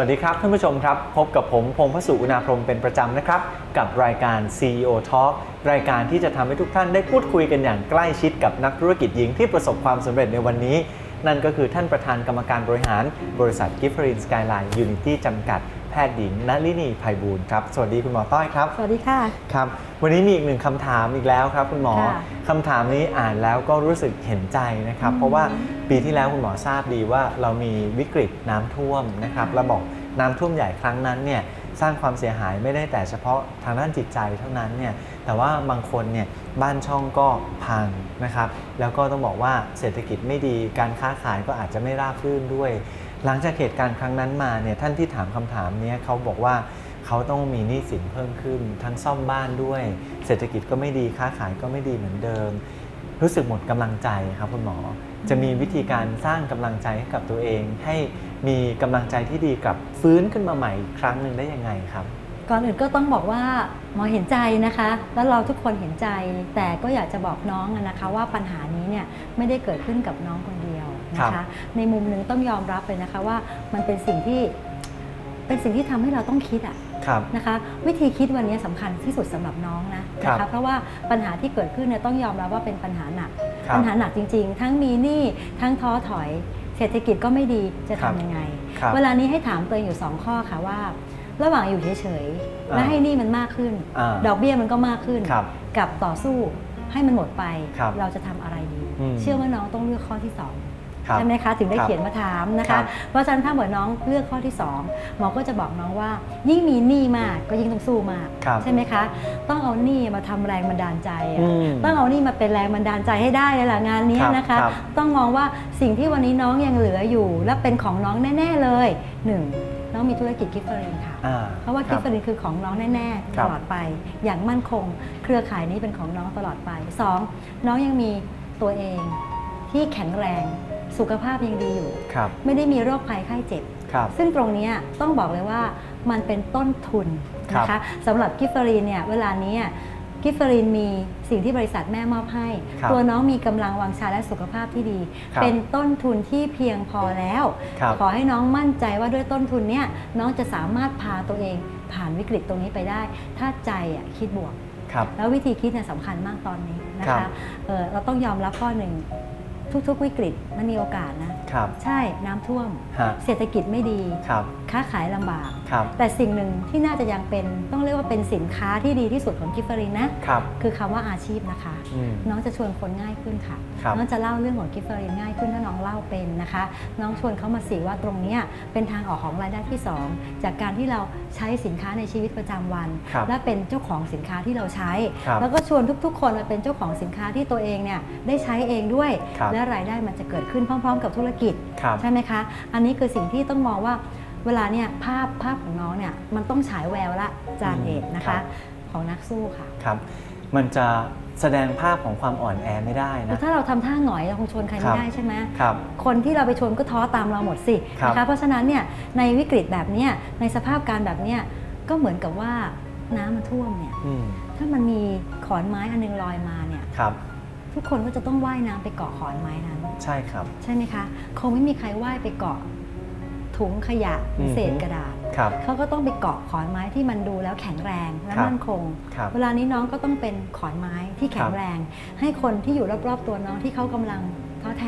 วัสดีครับท่านผู้ชมครับ พบกับผมพงพสุอุณาพรมเป็นประจำนะครับ กับรายการ CEO Talk รายการที่จะทำให้ทุกท่านได้พูดคุยกันอย่างใกล้ชิดกับนักธุรกิจหญิงที่ประสบความสำเร็จในวันนี้ นั่นก็คือท่านประธานกรรมการบริหารบริษัทกิฟฟรินสกายไลน์ยูนิตี้จำกัดแพทย์หญิงนลินีไพบูลย์ครับ สวัสดีคุณหมอต้อยครับ สวัสดีค่ะครับ วันนี้มีอีกหนึ่งคำถามอีกแล้วครับ คุณหมอค่ะคำถามนี้อ่านแล้วก็รู้สึกเห็นใจนะครับอืมเพราะว่าปีที่แล้วคุณหมอทราบดีว่าเรามีวิกฤตน้ำท่วมนะครับค่ะเราบอกน้ำท่วมใหญ่ครั้งนั้นเนี่ย สร้างความเสียหายไม่ได้แต่เฉพาะทางด้านจิตใจเท่านั้นเนี่ยแต่ว่าบางคนเนี่ยบ้านช่องก็พังนะครับแล้วก็ต้องบอกว่าเศรษฐกิจไม่ดีการค้าขายก็อาจจะไม่ราบรื่นด้วย หลังจากเหตุการณ์ครั้งนั้นมาเนี่ยท่านที่ถามคำถามนี้เขาบอกว่าเขาต้องมีหนี้สินเพิ่มขึ้น ทั้งซ่อมบ้านด้วย เศรษฐกิจก็ไม่ดีค้าขายก็ไม่ดีเหมือนเดิม รู้สึกหมดกำลังใจครับคุณหมอ จะมีวิธีการสร้างกำลังใจให้กับตัวเอง ให้มีกำลังใจที่ดีกลับฟื้นขึ้นมาใหม่อีกครั้งหนึ่งได้ยังไงครับก่อนอื่นก็ต้องบอกว่าหมอเห็นใจนะคะ แล้วเราทุกคนเห็นใจ แต่ก็อยากจะบอกน้องอะนะคะว่าปัญหานี้เนี่ยไม่ได้เกิดขึ้นกับน้องคนเดียวนะครัคะบในมุมหนึ่งต้องยอมรับเลยนะคะว่ามันเป็นสิ่งที่เป็นสิ่งที่ทำให้เราต้องคิดอะ ครับนะคะวิธีคิดวันนี้สำคัญที่สุดสำหรับน้องนะครันะบคะเพราะว่าปัญหาที่เกิดขึ้นเนี่ยต้องยอมรับว่าเป็นปัญหาหนักครับปัญหาหนักจริง ๆ ทั้งมีหนี้ทั้งท้อถอย เศรษฐกิจก็ไม่ดีจะครับทำยังไงครับเวลานี้ให้ถามตัวเองอยู่ 2 ข้อค่ะว่า ระหว่างอยู่เฉยๆและอ่าให้หนี้มันมากขึ้นอ่าดอกเบี้ยมันก็มากขึ้นครับกับต่อสู้ให้มันหมดไปครับเราจะทำอะไรดีอืมเชื่อว่าน้องต้องเลือกข้อที่สองครับ ใช่ไหมคะถึงได้ครับเขียนมาถามนะครัคะบเพราะฉะนั้นถ้าเหมือนน้องเลือกข้อที่สองหมอก็จะบอกน้องว่า ยิ่งมีหนี้มากก็ยิ่งต้องสู้มากครับใช่ไหมคะ ต้องเอาหนี้มาทำแรงบันดาลใจอะอืมต้องเอานี่มาเป็นแรงบันดาลใจให้ได้เลยล่ะงานเนี้ยครับนะคะครับต้องมองว่าสิ่งที่วันนี้น้องยังเหลืออยู่ และเป็นของน้องแน่ ๆเลยหนึ่งน้องมีธุรกิจกิฟต์เฟอรินค่ะอ่าเพราะว่าคกิรัฟบต์เฟอรินคือของน้องแน่ๆครัตบลอดไป อย่างมั่นคง เครือข่ายนี้เป็นของน้องตลอดไปสองน้องยังมีตัวเองที่แข็งแรง สุขภาพยังดีอยู่ ครับไม่ได้มีโรคภัยไข้เจ็บ ครับ ซึ่งตรงเนี้ยต้องบอกเลยว่ามันเป็นต้นทุนนะครัคะบสำหรับกิฟเฟอรีนเนี่ยเวลานี้กิฟเฟอรีนมีสิ่งที่บริษัทแม่มอบให้ ครับตัวน้องมีกำลังวังชาและสุขภาพที่ดี ครับเป็นต้นทุนที่เพียงพอแล้ว ครับขอให้น้องมั่นใจว่าด้วยต้นทุนเนี่ยน้องจะสามารถพาตัวเองผ่านวิกฤตตรงนี้ไปได้ ถ้าใจอะคิดบวก ครับ แล้ววิธีคิดเนี่ยสำคัญมากตอนนี้นะครัคะบ เอ่อเราต้องยอมรับข้อหนึ่ง ทุกๆ วิกฤตมันมีโอกาสนะครับ ใช่น้ำท่วม ฮะ เศรษฐกิจไม่ดี ครับ ค้าขายลำบาก ครับ แต่สิ่งหนึ่งที่น่าจะยังเป็นต้องเรียกว่าเป็นสินค้าที่ดีที่สุดของกิฟเฟอรีนนะครับ คือคำว่าอาชีพนะคะ อืม น้องจะชวนคนง่ายขึ้นค่ะ ครับ น้องจะเล่าเรื่องของกิฟเฟอรีนง่ายขึ้นถ้าน้องเล่าเป็นนะคะ น้องชวนเขามาสิว่าตรงเนี้ยเป็นทางออกของรายได้ที่2จากการที่เราใช้สินค้าในชีวิตประจำวัน ครับและเป็นเจ้าของสินค้าที่เราใช้ ครับแล้วก็ชวนทุกๆ คนมาเป็นเจ้าของสินค้าที่ตัวเองเนี่ยได้ใช้เองด้วย ครับ และรายได้มันจะเกิดขึ้นพร้อม ๆ กับธุรกิจครับใช่ไหมคะ อันนี้คือสิ่งที่ต้องมองว่าเวลาเนี่ยภาพภาพของน้องเนี่ยมันต้องฉายแววละจานอืมเอกนะครัคะบของนักสู้ค่ะครับมันจะแสดงภาพของความอ่อนแอไม่ได้แล้นะวถ้าเราทำท่าหงอยเราคงชวนใครครัไม่บได้ใช่ไหมครับคนที่เราไปชวนก็ท้อตามเราหมดสิครับนะคะเพราะฉะนั้นเนี่ยในวิกฤตแบบเนี้ยในสภาพการแบบเนี้ยก็เหมือนกับว่าน้ำมันท่วมเนี่ยอืมถ้ามันมีขอนไม้อันนึงลอยมาเนี่ยครับ ทุกคนก็จะต้องว่ายน้ำไปเกาะขอนไม้นั้น ใช่ครับ ใช่ไหมคะ คงไม่มีใครว่ายไปเกาะถุงขยะหรือเศษอือฮึกระดาษ ครับ เขาก็ต้องไปเกาะขอนไม้ที่มันดูแล้วแข็งแรงและครับมั่นคง ครับเวลานี้น้องก็ต้องเป็นขอนไม้ที่แข็งแรง ให้คนที่อยู่รอบๆตัวน้องที่เขากำลังท้อแท้ครับ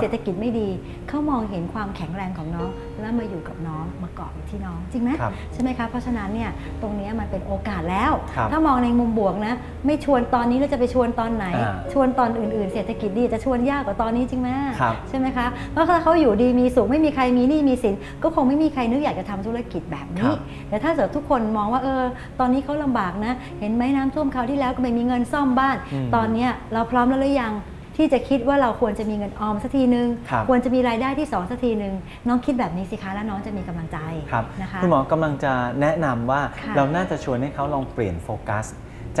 เศรษฐกิจไม่ดีเขามองเห็นความแข็งแรงของน้อง แล้วมาอยู่กับน้องมาเกาะอยู่ที่น้องจริงไหมครับใช่ไหมคะเพราะฉะนั้นเนี่ยตรงเนี้ยมันเป็นโอกาสแล้วครับถ้ามองในมุมบวกนะ ไม่ชวนตอนนี้แล้วจะไปชวนตอนไหนอ่าชวนตอนอื่นๆ เศรษฐกิจดีจะชวนยากกว่าตอนนี้จริงไหมครับใช่ไหมคะเพราะถ้าเขาอยู่ดีมีสุขไม่มีใครมีหนี้มีสินก็คงไม่มีใครนึกอยากจะทำธุรกิจแบบครันี้บแต่ถ้าเกิดทุกคนมองว่าเออ ตอนนี้เขาลำบากนะ เห็นไหมน้ำท่วมคราวที่แล้วก็ไม่มีเงินซ่อมบ้านอืมตอนเนี้ยเราพร้อมแล้วหรือยัง ที่จะคิดว่าเราควรจะมีเงินออมสักทีนึงครับควรจะมีรายได้ที่สองสักทีนึงน้องคิดแบบนี้สิคะแล้วน้องจะมีกำลังใจครับนะคะคุณหมอกำลังจะแนะนำว่าค่ะเราน่าจะชวนให้เขาลองเปลี่ยนโฟกัส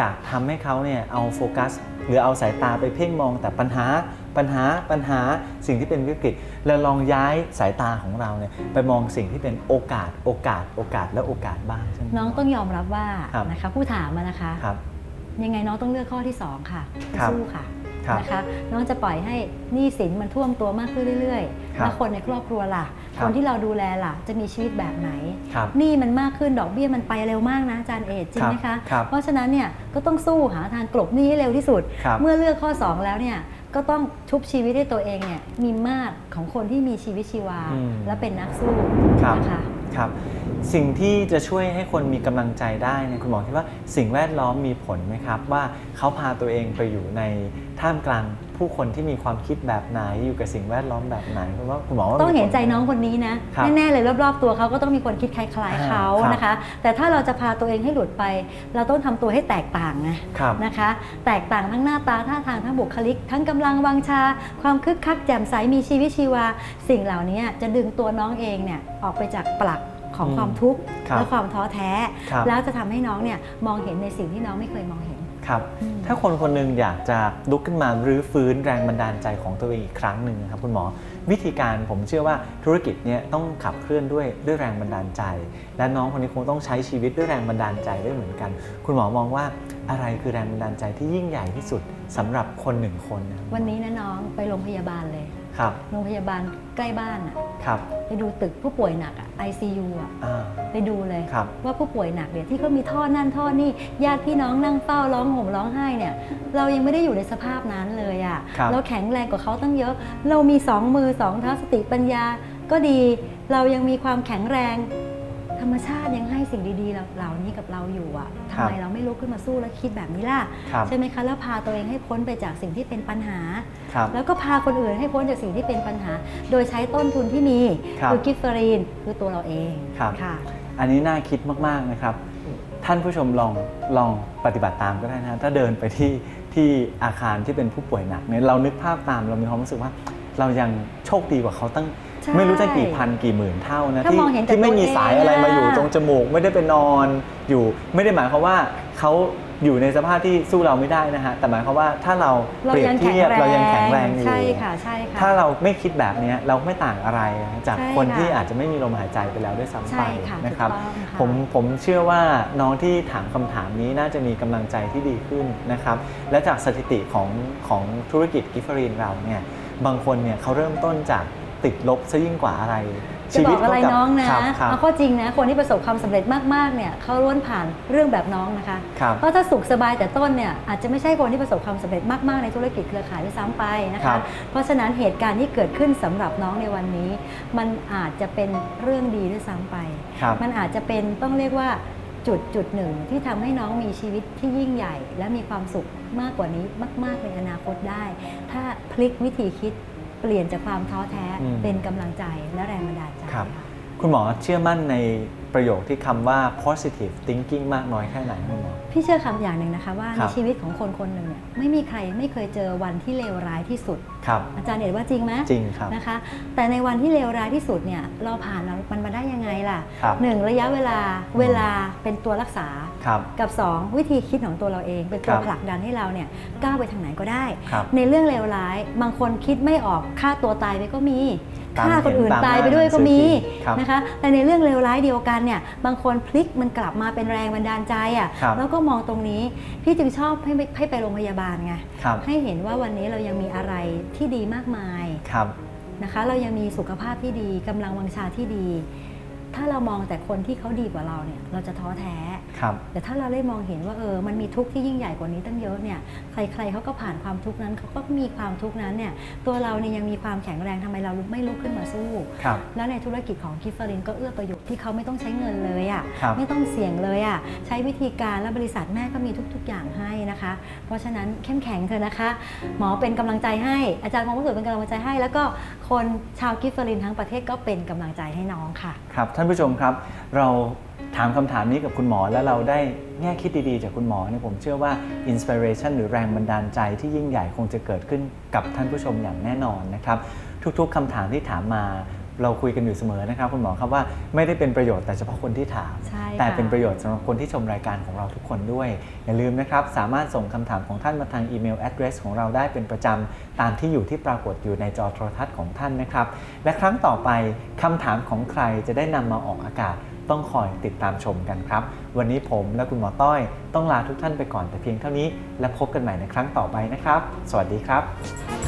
จากทำให้เขาเนี่ยเอาโฟกัส หรือเอาสายตาไปเพ่งมองแต่ปัญหาปัญหาปัญหาสิ่งที่เป็นวิกฤตแล้วลองย้ายสายตาของเราเนี่ยไปมองสิ่งที่เป็นโอกาสโอกาสโอกาสและโอกาสบ้างใช่ไหมน้องต้องยอมรับว่าครับนะคะผู้ถามอะนะคะครับยังไงน้องต้องเลือกข้อที่สองค่ะครับสู้ค่ะครับ นะคะน้องจะปล่อยให้หนี้สินมันท่วมตัวมากขึ้นเรื่อยๆครับแล้วคนในครอบครัวล่ะครับคนที่เราดูแลล่ะ จะมีชีวิตแบบไหนครับหนี้มันมากขึ้นดอกเบี้ยมันไปเร็วมากนะอาจารย์เอจจริงไหมครัคะบครับเพราะฉะนั้นเนี่ยก็ต้องสู้หาทางกลบหนี้ให้เร็วที่สุดครับเมื่อเลือกข้อ 2 แล้วเนี่ยก็ต้องชุบชีวิตให้ตัวเองเนี่ยมีมาตรของคนที่มีชีวิตชีวาอืมและเป็นนักสู้ครับนะคะครับ สิ่งที่จะช่วยให้คนมีกำลังใจได้เนี่ยคุณหมอคิดว่าสิ่งแวดล้อมมีผลไหมครับ ว่าเขาพาตัวเองไปอยู่ในท่ามกลางผู้คนที่มีความคิดแบบไหนอยู่กับสิ่งแวดล้อมแบบไหนคุณว่าคุณหมอว่าต้องเห็นใจมีผลไมน้องคนนี้นะครับแน่ๆเลยรอบๆตัวเขาก็ต้องมีคนคิดคล้ายๆอ่าเขาครับนะคะ แต่ถ้าเราจะพาตัวเองให้หลุดไป เราต้องทำตัวให้แตกต่างนะครับนะคะ แตกต่างทั้งหน้าตาท่าทางทั้งบุคลิก ทั้งกำลังวังชา ความคึกคักแจ่มใสมีชีวิตชีวา สิ่งเหล่านี้จะดึงตัวน้องเองเนี่ยออกไปจากปลัก ของอืมความทุกข์ครับและความท้อแท้ครับแล้วจะทำให้น้องเนี่ยมองเห็นในสิ่งที่น้องไม่เคยมองเห็นครับอืมถ้าคนคนหนึงอยากจะลุกขึ้นมารื้อฟื้นแรงบันดาลใจของตัวเองอีกครั้งหนึ่งนะครับคุณหมอวิธีการผมเชื่อว่าธุรกิจเนี่ยต้องขับเคลื่อนด้วยด้วยแรงบันดาลใจ และน้องคนนี้คงต้องใช้ชีวิตด้วยแรงบันดาลใจด้วยเหมือนกัน คุณหมอมองว่าอะไรคือแรงบันดาลใจที่ยิ่งใหญ่ที่สุดสำหรับคนหนึ่งคนนะครับวันนี้นะน้องไปโรงพยาบาลเลย ครับโรงพยาบาลใกล้บ้านอะครับไปดูตึกผู้ป่วยหนักอะ ICU อะอ่า ไปดูเลยครับ ว่าผู้ป่วยหนักเนี่ยที่เขามีท่อนั่นท่อนี่ญาติพี่น้องนั่งเฝ้าร้องห่มร้องไห้เนี่ยเรายังไม่ได้อยู่ในสภาพนั้นเลยอะครับ เราแข็งแรงกว่าเขาตั้งเยอะ เรามีสองมือสองเท้าสติปัญญาก็ดี เรายังมีความแข็งแรง ธรรมชาติยังให้สิ่งดีๆเหล่าเหล่านี้กับเราอยู่อะทำไมเราไม่ลุกขึ้นมาสู้และคิดแบบนี้ล่ะครับใช่ไหมคะ แล้วพาตัวเองให้พ้นไปจากสิ่งที่เป็นปัญหาครับแล้วก็พาคนอื่นให้พ้นจากสิ่งที่เป็นปัญหา โดยใช้ต้นทุนที่มีครับอกิฟเฟอรีนคือตัวเราเองครับค่ะ อันนี้น่าคิดมากๆนะครับ ท่านผู้ชมลองลองปฏิบัติตามก็ได้นะถ้าเดินไปที่ที่อาคารที่เป็นผู้ป่วยหนักเนี่ยเรานึกภาพตามเรามีความรู้สึกว่า เรายังโชคดีกว่าเขาตั้งใช่ ไม่รู้จะกี่พันกี่หมื่นเท่านะถ้าที่มองเห็นแต่ที่ไม่มีตัวเองสายอะไรมาอยู่อะตรงจมูก ไม่ได้ไปนอนอยู่ไม่ได้หมายความว่าเขาอยู่ในสภาพที่สู้เราไม่ได้นะฮะแต่หมายความว่าถ้าเราเราเปรียบยังแข็งเทียบแรงเรายังแข็งแรงอยู่ใช่ค่ะใช่ค่ะถ้าเราไม่คิดแบบเนี้ยเราไม่ต่างอะไรจากใช่คนค่ะที่อาจจะไม่มีลมหายใจไปแล้วด้วยซ้ำใช่ไปค่ะนะครับถูกต้องค่ะผมผมเชื่อว่าน้องที่ถามคำถามนี้น่าจะมีกำลังใจที่ดีขึ้นนะครับและจากสถิติของของธุรกิจกิฟเฟอรีนเราเนี่ยบางคนเนี่ยเขาเริ่มต้นจาก ติดลบซะยิ่งกว่าอะไร จะบอกอะไรเขาน้องนะครับครับเอาข้อจริงนะ คนที่ประสบความสำเร็จมากๆเนี่ยเขาล้วนผ่านเรื่องแบบน้องนะคะ ครับ เพราะถ้าสุขสบายแต่ต้นเนี่ยอาจจะไม่ใช่คนที่ประสบความสำเร็จมาก ๆ ในธุรกิจเครือข่ายด้วยซ้ำไปนะครัคะ บ เพราะฉะนั้นเหตุการณ์ที่เกิดขึ้นสำหรับน้องในวันนี้ มันอาจจะเป็นเรื่องดีด้วยซ้ำไป ครับ มันอาจจะเป็นต้องเรียกว่าจุดจุดหนึ่งที่ทำให้น้องมีชีวิตที่ยิ่งใหญ่ และมีความสุขมากกว่านี้มาก ๆ ในอนาคตได้ ถ้าพลิกวิธีคิด เปลี่ยนจากความท้อแท้อืมเป็นกำลังใจและแรงบันดาลใจครับค่ะคุณหมอเชื่อมั่นใน ประโยคที่คำว่า positive thinking มากน้อยแค่ไหนคุณหมอ พี่เชื่อคำอย่างหนึ่งนะคะว่าคในรับ ชีวิตของคนคนหนึ่งเนี่ยไม่มีใครไม่เคยเจอวันที่เลวร้ายที่สุด ครับ อาจารย์เห็นว่าจริงไหมจริงครับ นะคะ แต่ในวันที่เลวร้ายที่สุดเนี่ยเราผ่านมันมาได้ยังไงล่ะครับ หนึ่งระยะเวลาเวลาเป็นตัวรักษา ครับ กับ 2 วิธีคิดของตัวเราเอง เป็นตัวครับ ผลักดันให้เราเนี่ยก้าวไปทางไหนก็ได้ ครับ ในเรื่องเลวร้าย บางคนคิดไม่ออกฆ่าตัวตายไปก็มีตาม ฆ่าคนอื่นเห็นตามตายไปด้วยก็มีหน้าหนังสือพิมพ์ครับนะคะแต่ในเรื่องเลวร้ายเดียวกันเนี่ยบางคนพลิกมันกลับมาเป็นแรงบันดาลใจอะครับแล้วก็มองตรงนี้พี่จึงชอบให้ไปให้ไปโรงพยาบาลไงครับให้เห็นว่าวันนี้เรายังมีอะไรที่ดีมากมายครับนะคะ เรายังมีสุขภาพที่ดีกำลังวังชาที่ดี ถ้าเรามองแต่คนที่เขาดีกว่าเราเนี่ยเราจะท้อแท้ครับ แต่ถ้าเราได้มองเห็นว่าเออมันมีทุกข์ที่ยิ่งใหญ่กว่านี้ตั้งเยอะเนี่ยใครๆเขาก็ผ่านความทุกข์นั้นเขาก็มีความทุกข์นั้นเนี่ยตัวเราเนี่ยยังมีความแข็งแรงทำไมเราไม่ลุกขึ้นมาสู้ครับแล้วในธุรกิจของกิฟเฟอรินก็เอื้อประโยชน์ที่เขาไม่ต้องใช้เงินเลยอะครับ่ะไม่ต้องเสี่ยงเลยอะ่ะใช้วิธีการและบริษัทแม่ก็มีทุก ๆอย่างให้นะคะ เพราะฉะนั้นเข้มแข็งเถอะนะคะ หมอเป็นกำลังใจให้อาจารย์มองว่าสวยเป็นกำลังใจให้ แล้วก็คนชาวกิฟเฟอรินทั้งประเทศก็เป็นกำลังใจให้น้องค่ะครับท่านผู้ชมครับเรา ถามคำถามนี้กับคุณหมอแล้วเราได้แง่คิดดีๆ จากคุณหมอเนี่ยผมเชื่อว่าอินสปิเรชันหรือแรงบันดาลใจที่ยิ่งใหญ่คงจะเกิดขึ้นกับท่านผู้ชมอย่างแน่นอนนะครับ ทุกๆคำถามที่ถามมาเราคุยกันอยู่เสมอนะครับ คุณหมอครับว่าไม่ได้เป็นประโยชน์แต่เฉพาะคนที่ถามใช่ค่ะแต่เป็นประโยชน์สำหรับคนที่ชมรายการของเราทุกคนด้วย อย่าลืมนะครับ สามารถส่งคำถามของท่านมาทางอีเมล address ของเราได้เป็นประจำ ตามที่อยู่ที่ปรากฏอยู่ในจอโทรทัศน์ของท่านนะครับ และครั้งต่อไปคำถามของใครจะได้นำมาออกอากาศ ต้องคอยติดตามชมกันครับ วันนี้ผมและคุณหมอต้อย ต้องลาทุกท่านไปก่อนแต่เพียงเท่านี้ และพบกันใหม่ในครั้งต่อไปนะครับ สวัสดีครับ